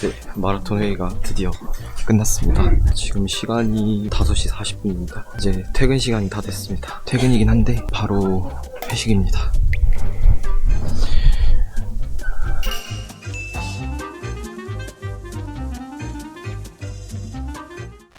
네, 마라톤 회의가 드디어 끝났습니다. 지금 시간이 5시 40분입니다. 이제 퇴근 시간이 다 됐습니다. 퇴근이긴 한데 바로 회식입니다.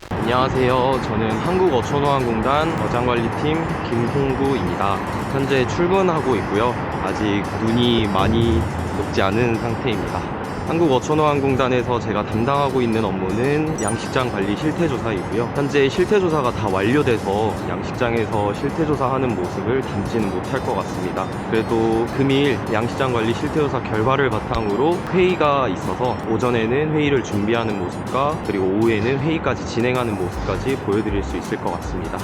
안녕하세요. 저는 한국어촌호환공단 어장관리팀 김홍구입니다. 현재 출근하고 있고요. 아직 눈이 많이 녹지 않은 상태입니다. 한국어촌호환공단에서 제가 담당하고 있는 업무는 양식장 관리 실태조사이고요. 현재 실태조사가 다 완료돼서 양식장에서 실태조사하는 모습을 담지는 못할 것 같습니다. 그래도 금일 양식장 관리 실태조사 결과를 바탕으로 회의가 있어서 오전에는 회의를 준비하는 모습과 그리고 오후에는 회의까지 진행하는 모습까지 보여드릴 수 있을 것 같습니다.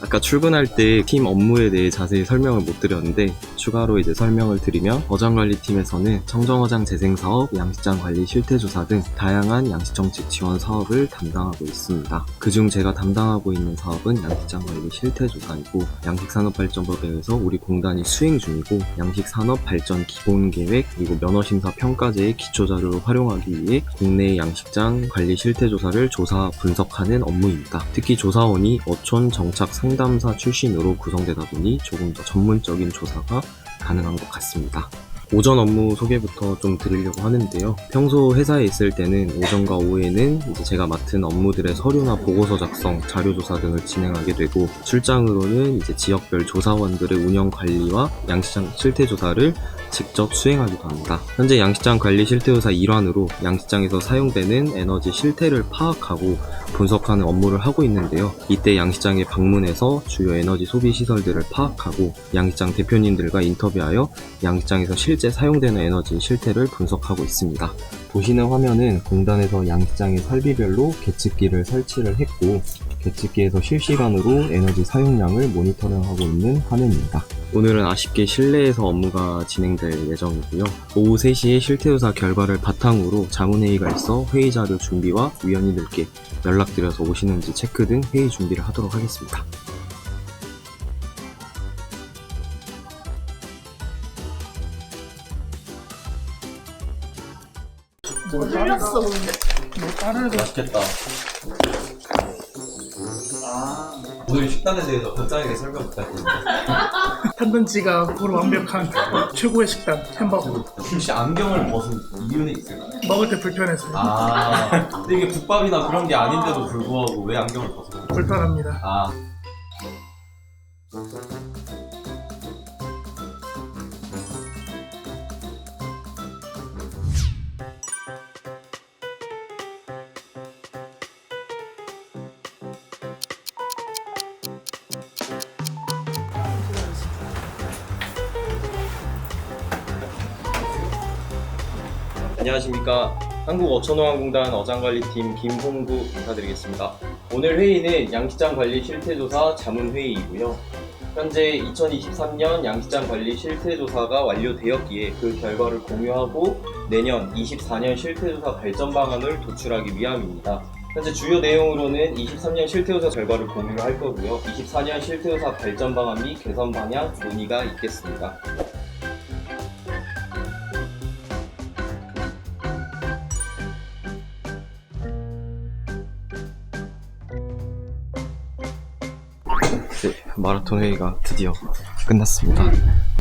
아까 출근할 때 팀 업무에 대해 자세히 설명을 못 드렸는데 추가로 이제 설명을 드리면 어장관리팀에서는 청정어장 재생사업, 양식장 관리 실태조사 등 다양한 양식정책 지원 사업을 담당하고 있습니다. 그중 제가 담당하고 있는 사업은 양식장 관리 실태조사이고 양식산업발전법에 의해서 우리 공단이 수행 중이고 양식산업발전 기본계획 그리고 면허심사 평가제의 기초자료를 활용하기 위해 국내 양식장 관리 실태조사를 조사 분석하는 업무입니다. 특히 조사원이 어촌 정착 상담사 출신으로 구성되다 보니 조금 더 전문적인 조사가 가능한 것 같습니다. 오전 업무 소개부터 좀 드리려고 하는데요. 평소 회사에 있을 때는 오전과 오후에는 이제 제가 맡은 업무들의 서류나 보고서 작성, 자료 조사 등을 진행하게 되고 출장으로는 이제 지역별 조사원들의 운영 관리와 양식장 실태 조사를 직접 수행하기도 합니다. 현재 양식장 관리 실태 조사 일환으로 양식장에서 사용되는 에너지 실태를 파악하고 분석하는 업무를 하고 있는데요. 이때 양식장에 방문해서 주요 에너지 소비 시설들을 파악하고 양식장 대표님들과 인터뷰하여 양식장에서 실제 사용되는 에너지 실태를 분석하고 있습니다. 보시는 화면은 공단에서 양식장의 설비별로 계측기를 설치를 했고 계측기에서 실시간으로 에너지 사용량을 모니터링하고 있는 화면입니다. 오늘은 아쉽게 실내에서 업무가 진행될 예정이고요. 오후 3시에 실태조사 결과를 바탕으로 자문회의가 있어 회의 자료 준비와 위원님들께 연락드려서 오시는지 체크 등 회의 준비를 하도록 하겠습니다. 뭐 흘렸어. 뭐 따르고 맛있겠다. 오늘 식단에 대해서 간단하게 설명 부탁드립니다. 탄단지가 바로 완벽한 최고의 식단 햄버거. 혹시 안경을 벗은 이유는 있을까요? 먹을 때 불편해서 요. 아, 근데 이게 국밥이나 그런 게 아닌데도 불구하고 왜 안경을 벗어요? 불편합니다. 아, 안녕하십니까. 한국어촌호환공단 어장관리팀 김홍구 인사드리겠습니다. 오늘 회의는 양식장 관리 실태조사 자문회의이고요. 현재 2023년 양식장 관리 실태조사가 완료되었기에 그 결과를 공유하고 내년 24년 실태조사 발전 방안을 도출하기 위함입니다. 현재 주요 내용으로는 23년 실태조사 결과를 공유를 할 거고요. 24년 실태조사 발전 방안 및 개선 방향 논의가 있겠습니다. 마라톤 회의가 드디어 끝났습니다.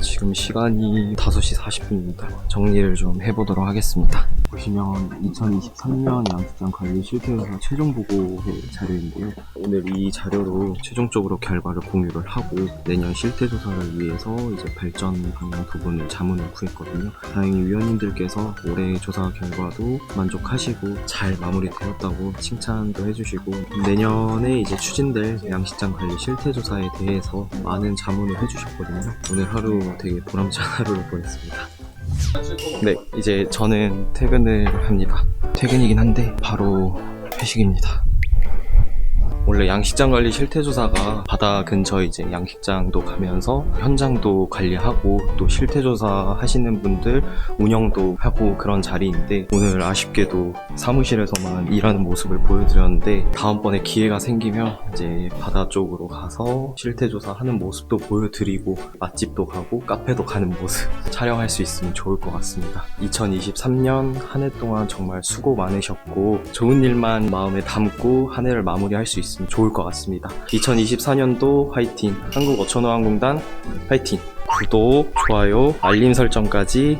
지금 시간이 5시 40분입니다. 정리를 좀 해보도록 하겠습니다. 보시면 2023년 양식장 관리 실태조사 최종 보고회 자료인데요. 오늘 이 자료로 최종적으로 결과를 공유를 하고 내년 실태 조사를 위해서 이제 발전 방향 부분을 자문을 구했거든요. 다행히 위원님들께서 올해 조사 결과도 만족하시고 잘 마무리되었다고 칭찬도 해주시고 내년에 이제 추진될 양식장 관리 실태 조사에 대해서 많은 자문을 해주셨거든요. 오늘 하루 되게 보람찬 하루를 보냈습니다. 네, 이제 저는 퇴근을 합니다. 퇴근이긴 한데 바로 회식입니다. 원래 양식장 관리 실태조사가 바다 근처 이제 양식장도 가면서 현장도 관리하고 또 실태조사 하시는 분들 운영도 하고 그런 자리인데 오늘 아쉽게도 사무실에서만 일하는 모습을 보여드렸는데 다음번에 기회가 생기면 이제 바다 쪽으로 가서 실태조사 하는 모습도 보여드리고 맛집도 가고 카페도 가는 모습 촬영할 수 있으면 좋을 것 같습니다. 2023년 한 해 동안 정말 수고 많으셨고 좋은 일만 마음에 담고 한 해를 마무리할 수 있 으면 좋을 것 같습니다. 2024년도 화이팅! 한국어천어항공단 화이팅! 구독, 좋아요, 알림 설정까지